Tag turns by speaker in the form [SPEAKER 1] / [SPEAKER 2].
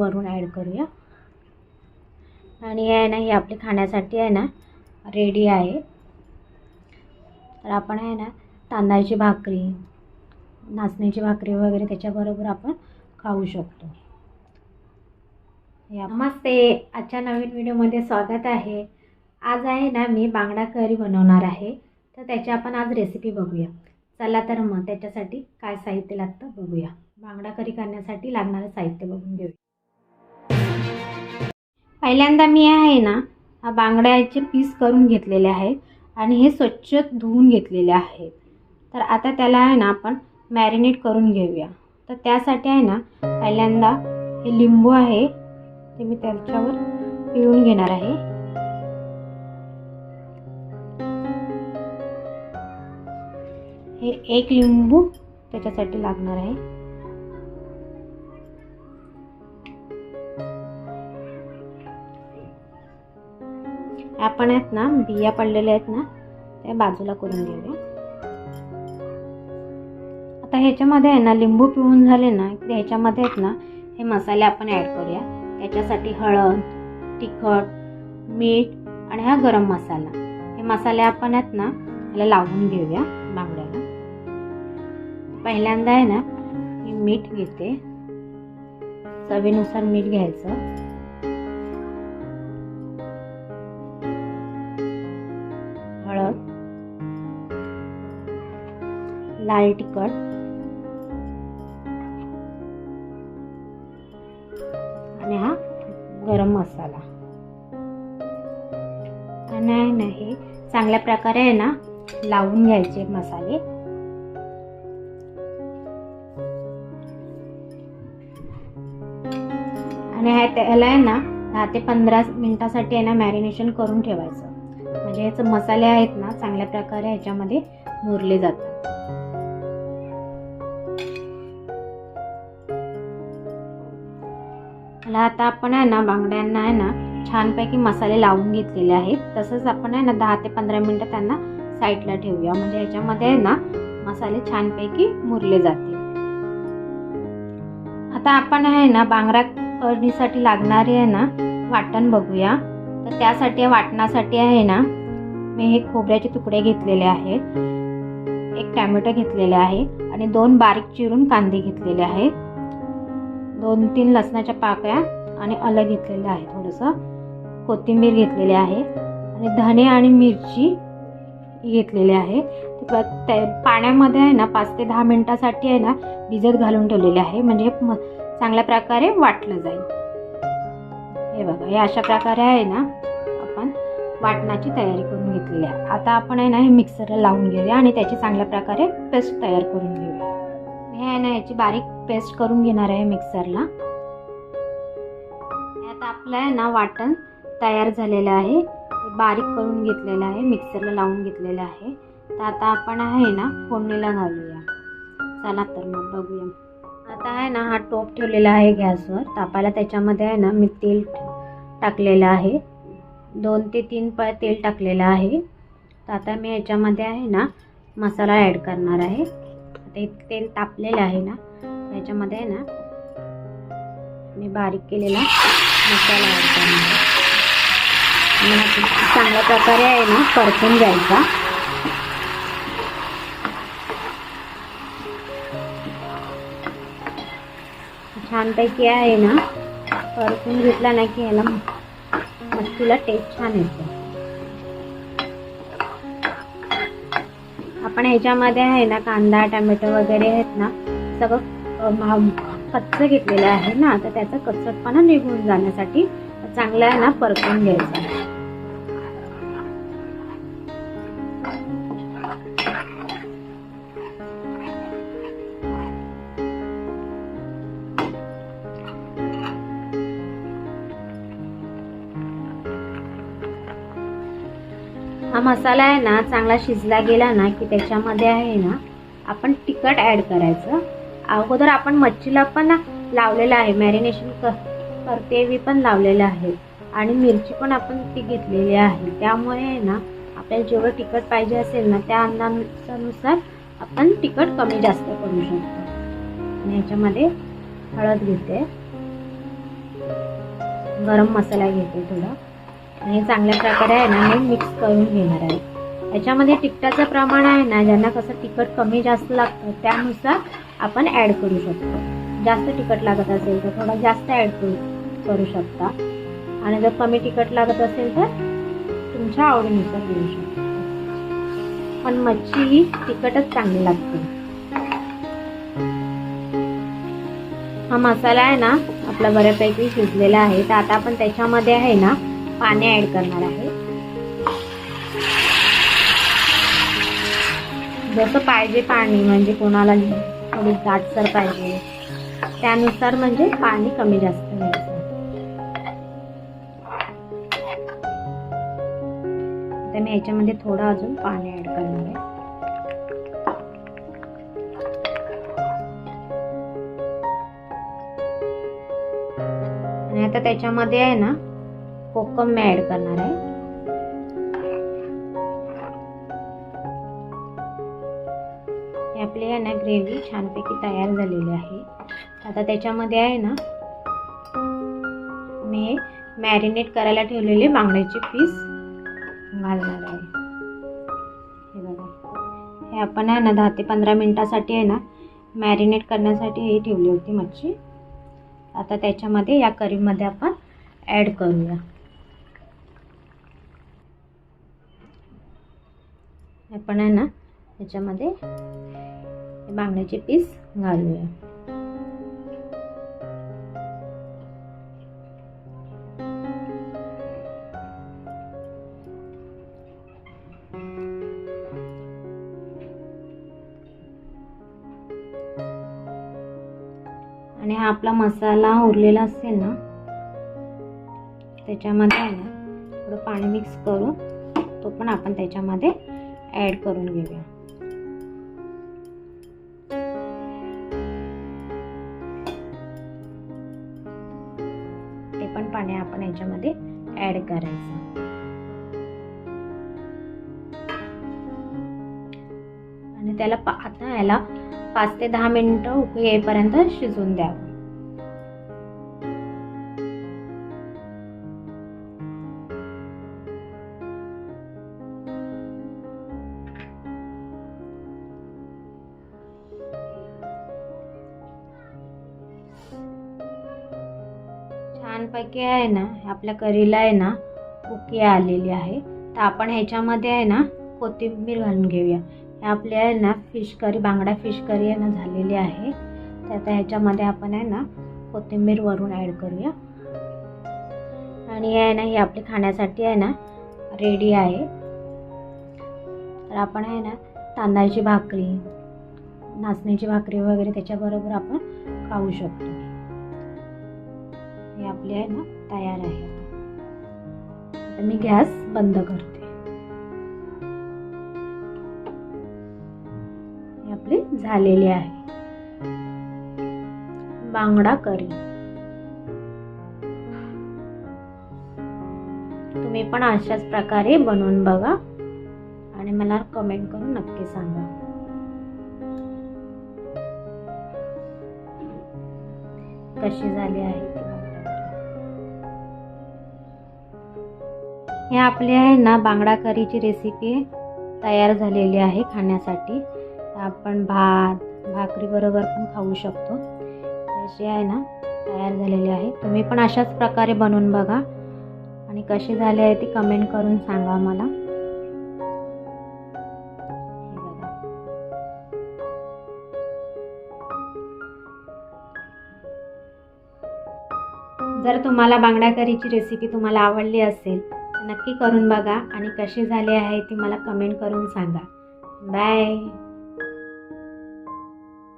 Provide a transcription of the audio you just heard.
[SPEAKER 1] वरून ॲड करूया. आणि आहे ना ही आपली खाण्यासाठी आहे ना रेडी आहे. तर आपण आहे ना तांदळाची भाकरी नाचण्याची भाकरी वगैरे त्याच्याबरोबर आपण खाऊ शकतो. या. नमस्ते. आजच्या नवीन व्हिडिओमध्ये स्वागत आहे. आज आहे ना मी बांगडा करी बनवणार आहे. तर त्याची आपण आज रेसिपी बघूया. चला तर मग त्याच्यासाठी काय साहित्य लागतं बघूया. बांगडा करी करण्यासाठी लागणारं साहित्य बघून घेऊया. पहिल्यांदा मी आहे ना हा बांगड्याचे पीस करून घेतलेले आहेत आणि हे स्वच्छ धुवून घेतलेले आहेत. तर आता त्याला आहे ना आपण मॅरिनेट करून घेऊया. तर त्यासाठी आहे ना पहिल्यांदा हे लिंबू आहे ते मी त्याच्यावर पिळून घेणार आहे. हे एक लिंबू त्याच्यासाठी लागणार आहे. आपण आहेत ना बिया पडलेल्या आहेत ना त्या बाजूला करून घेऊया. आता ह्याच्यामध्ये आहे ना लिंबू पिळून झाले ना की ह्याच्यामध्ये आहेत ना हे मसाले आपण ॲड करूया. त्याच्यासाठी हळद तिखट मीठ आणि हा गरम मसाला. हे मसाले आपण आहेत ना ह्याला लावून घेऊया बांगड्याला. पहिल्यांदा आहे ना मी मीठ घेते. चवीनुसार मीठ घ्यायचं. लाल तिखट. आणि हा गरम मसाला. नाही नाही हे चांगल्या प्रकारे आहे ना लावून घ्यायचे मसाले. आणि ह्या त्याला आहे ना दहा ते पंधरा मिनिटासाठी आहे ना मॅरिनेशन करून ठेवायचं. म्हणजे ह्याचं मसाले आहेत ना चांगल्या प्रकारे ह्याच्यामध्ये मुरले जातात. मला आता आपण आहे ना बांगड्यांना आहे ना छानपैकी मसाले लावून घेतलेले आहेत. तसंच आपण आहे ना दहा ते पंधरा मिनटं त्यांना साईडला ठेवूया. म्हणजे ह्याच्यामध्ये आहे ना मसाले छानपैकी मुरले जातील. आता आपण आहे ना बांगडा कढीसाठी लागणारे आहे ना वाटण बघूया. तर त्यासाठी वाटणासाठी आहे ना मी हे खोबऱ्याचे तुकडे घेतलेले आहेत. एक टॅमॅटो घेतलेले आहे. आणि दोन बारीक चिरून कांदे घेतलेले आहेत. दोन तीन लसणाच्या पाकळ्या आणि आलं घेतलेलं आहे थोडंसं. कोथिंबीर घेतलेली आहे आणि धने आणि मिरची घेतलेली आहे. ते त्या- पाण्यामध्ये आहे ना पाच ते दहा मिनटासाठी आहे ना भिजत घालून ठेवलेले आहे. म्हणजे म- चांगल्या प्रकारे वाटलं जाईल. हे बघा हे अशा प्रकारे आहे ना आपण वाटणाची तयारी करून घेतलेली आहे. आता आपण आहे ना हे मिक्सरला लावून घेऊया आणि त्याची चांगल्या प्रकारे पेस्ट तयार करून घेऊया. हे आहे ना याची बारीक पेस्ट करून घेणार आहे मिक्सरला हे आता आपलं आहे ना वाटण तयार झालेलं आहे. बारीक करून घेतलेलं आहे मिक्सरला लावून घेतलेलं आहे. तर आता आपण आहे ना फोडणीला घालूया. चला तर मग बघूया. आता आहे ना हा टोप ठेवलेला आहे गॅसवर. तापायला त्याच्यामध्ये आहे ना मी तेल टाकलेलं आहे. दोन ते तीन पळ तेल टाकलेलं आहे. तर आता मी याच्यामध्ये आहे ना मसाला ॲड करणार आहे. आता तेल तापलेलं आहे ना त्याच्यामध्ये आहे ना मी बारीक केलेला मसाला चांगल्या प्रकारे आहे ना परतून द्यायचा छानपैकी आहे ना परतून घेतला ना की ह्याला मच्छीला टेस्ट छान येतो. आपण ह्याच्यामध्ये आहे ना कांदा टमॅटो वगैरे आहेत ना सगळं कच्चं घेतलेलं आहे ना तर त्याचा कच्चटपणा निघून जाण्यासाठी चांगलं आहे ना परतून घ्यायचं. हा मसाला आहे ना चांगला शिजला गेला ना की त्याच्यामध्ये आहे ना आपण तिखट ॲड करायचं. अगोदर आपण मच्छीला पण लावलेलं आहे मॅरिनेशन क करतेवी पण लावलेलं आहे. आणि मिरची पण आपण ती घेतलेली आहे. त्यामुळे आहे ना आपल्याला जेवढं तिखट पाहिजे असेल ना त्या अंदाजानुसार आपण तिखट कमी जास्त करू शकतो. आणि ह्याच्यामध्ये हळद घेते. गरम मसाला घेते थोडा. आणि चांगल्या प्रकारे आहे ना मी मिक्स करून घेणार आहे. याच्यामध्ये तिखटाचं प्रमाण आहे ना ज्यांना कसं तिखट कमी जास्त लागतं त्यानुसार आपण ॲड करू शकतो. जास्त तिखट लागत असेल तर थोडा जास्त ॲड करू करू शकता. आणि जर कमी तिखट लागत असेल तर तुमच्या आवडीनुसार घेऊ शकता. पण मच्छी ही तिखटच चांगली लागते. हा मसाला आहे ना आपला बऱ्यापैकी शिजलेला आहे. तर आता आपण त्याच्यामध्ये आहे ना पाणी ॲड करणार आहे. जसं पाहिजे पाणी म्हणजे कोणाला थोडी दाटसर पाहिजे. त्यानुसार म्हणजे पाणी कमी जास्त घ्यायचं. तर मी याच्यामध्ये थोडं अजून पाणी ॲड करणार आहे. आणि आता त्याच्यामध्ये आहे ना कोकम मी ॲड करणार आहे. आपली आहे ना ग्रेव्ही छानपैकी तयार झालेली आहे. आता त्याच्यामध्ये आहे ना मी मॅरिनेट करायला ठेवलेले बांगड्याचे पीस घालणार आहे. हे बघा. हे आपण आहे ना दहा ते पंधरा मिनटासाठी आहे ना मॅरिनेट करण्यासाठी हे ठेवली होती मच्छी. आता त्याच्यामध्ये या करीमध्ये आपण ॲड करूया. आपण आहे ना याच्यामध्ये बांगड्याचे पीस घालूया. आणि हा आपला मसाला उरलेला असेल ना त्याच्यामध्ये आहे ना थोडं पाणी मिक्स करून तो पण आपण त्याच्यामध्ये ॲड करून घेऊया. ते पण पाणी आपण याच्यामध्ये ॲड करायचं. आणि त्याला पा आता याला पाच ते दहा मिनिटं येईपर्यंत शिजवून द्यावं. छानपैकी आहे ना आपल्या करीला आहे ना उकी आलेली आहे. तर आपण ह्याच्यामध्ये आहे ना कोथिंबीर घालून घेऊया. हे आपली आहे ना फिश करी बांगडा फिश करी आहे ना झालेली आहे. तर आता ह्याच्यामध्ये आपण आहे ना कोथिंबीर वरून ॲड करूया. आणि आहे ना ही आपली खाण्यासाठी आहे ना रेडी आहे. तर आपण आहे ना तांदळाची भाकरी नाचण्याची भाकरी वगैरे त्याच्याबरोबर आपण खाऊ शकतो. आपली आहे ना तयार आहे. आता मी गॅस बंद करते. ही आपली झालेली आहे. बांगडा करी. तुम्ही पण अशाच प्रकारे बनवून बघा आणि मला कमेंट करून नक्की सांगा. कशी झाली आहे? हे आपले आहे ना बांगडा करीची रेसिपी तयार झालेली आहे खाण्यासाठी. आपण भात भाकरीबरोबर पण खाऊ शकतो. अशी आहे ना तयार झालेली आहे. तुम्ही पण अशाच प्रकारे बनवून बघा. आणि कशी झाली आहे ती कमेंट करून सांगा मला. जर तुम्हाला बांगडा करीची रेसिपी तुम्हाला आवडली असेल नक्की करून बघा आणि कसे झाले आहे ती मला कमेंट करून सांगा. बाय